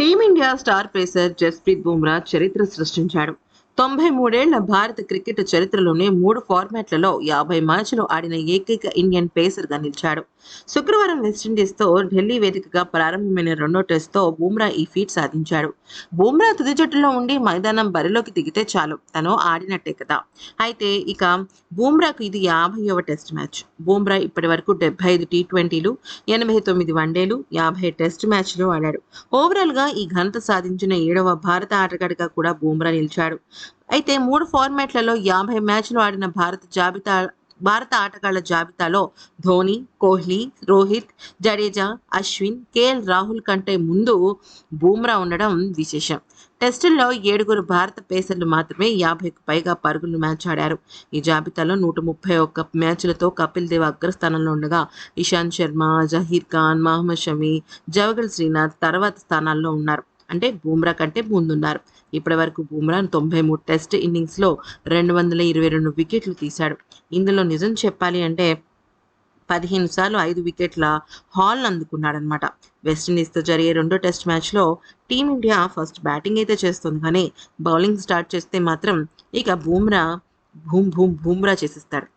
Team India star pacer Jasprit Bumrah చరిత్ర సృష్టించాడు. తొంభై మూడేళ్ళ భారత క్రికెట్ చరిత్రలోనే మూడు ఫార్మాట్లలో యాభై మ్యాచ్లు ఆడిన ఏకైక ఇండియన్ పేసర్గా నిలిచాడు. శుక్రవారం వెస్టిండీస్తో ఢిల్లీ వేదికగా ప్రారంభమైన రెండో టెస్ట్తో బుమ్రా ఈ ఫీట్ సాధించాడు. బూమ్రా తుది జట్టులో ఉండి మైదానం బరిలోకి దిగితే చాలు తను ఆడినట్టే కదా. అయితే ఇక బూమ్రాకు ఇది యాభైవ టెస్ట్ మ్యాచ్. బూమ్రా ఇప్పటి వరకు డెబ్బై ఐదు టీ ట్వంటీలు ఎనభై తొమ్మిది వన్డేలు యాభై టెస్ట్ మ్యాచ్లు ఆడాడు. ఓవరాల్గా ఈ ఘనత సాధించిన ఏడవ భారత ఆటగాడిగా కూడా బూమ్రా నిలిచాడు. అయితే మూడు ఫార్మాట్లలో యాభై మ్యాచ్లు ఆడిన భారత జాబితా భారత ఆటగాళ్ళ జాబితాలో ధోని కోహ్లీ రోహిత్ జడేజా అశ్విన్ కేఎల్ రాహుల్ కంటే ముందు బూమ్రా ఉండడం విశేషం. టెస్టుల్లో ఏడుగురు భారత పేసర్లు మాత్రమే యాభైకి పైగా పరుగులు మ్యాచ్ ఆడారు. ఈ జాబితాలో నూట ముప్పై ఒక్క మ్యాచ్లతో కపిల్ దేవ్ అగ్రస్థానంలో ఉండగా ఇషాంత్ శర్మ జహీర్ ఖాన్ మహమ్మద్ షమి జవగల్ శ్రీనాథ్ తర్వాత స్థానాల్లో ఉన్నారు. అంటే బూమ్రా కంటే ముందున్నారు. ఇప్పటి వరకు బూమ్రా తొంభై మూడు టెస్ట్ ఇన్నింగ్స్లో రెండు వందల ఇరవై రెండు వికెట్లు తీశాడు. ఇందులో నిజం చెప్పాలి అంటే పదిహేను సార్లు ఐదు వికెట్ల హాల్ అందుకున్నాడనమాట. వెస్టిండీస్తో జరిగే రెండో టెస్ట్ మ్యాచ్లో టీమిండియా ఫస్ట్ బ్యాటింగ్ అయితే చేస్తుంది కానీ బౌలింగ్ స్టార్ట్ చేస్తే మాత్రం ఇక బూమ్రా భూమ్ భూమ్ బూమ్రా చేసిస్తాడు.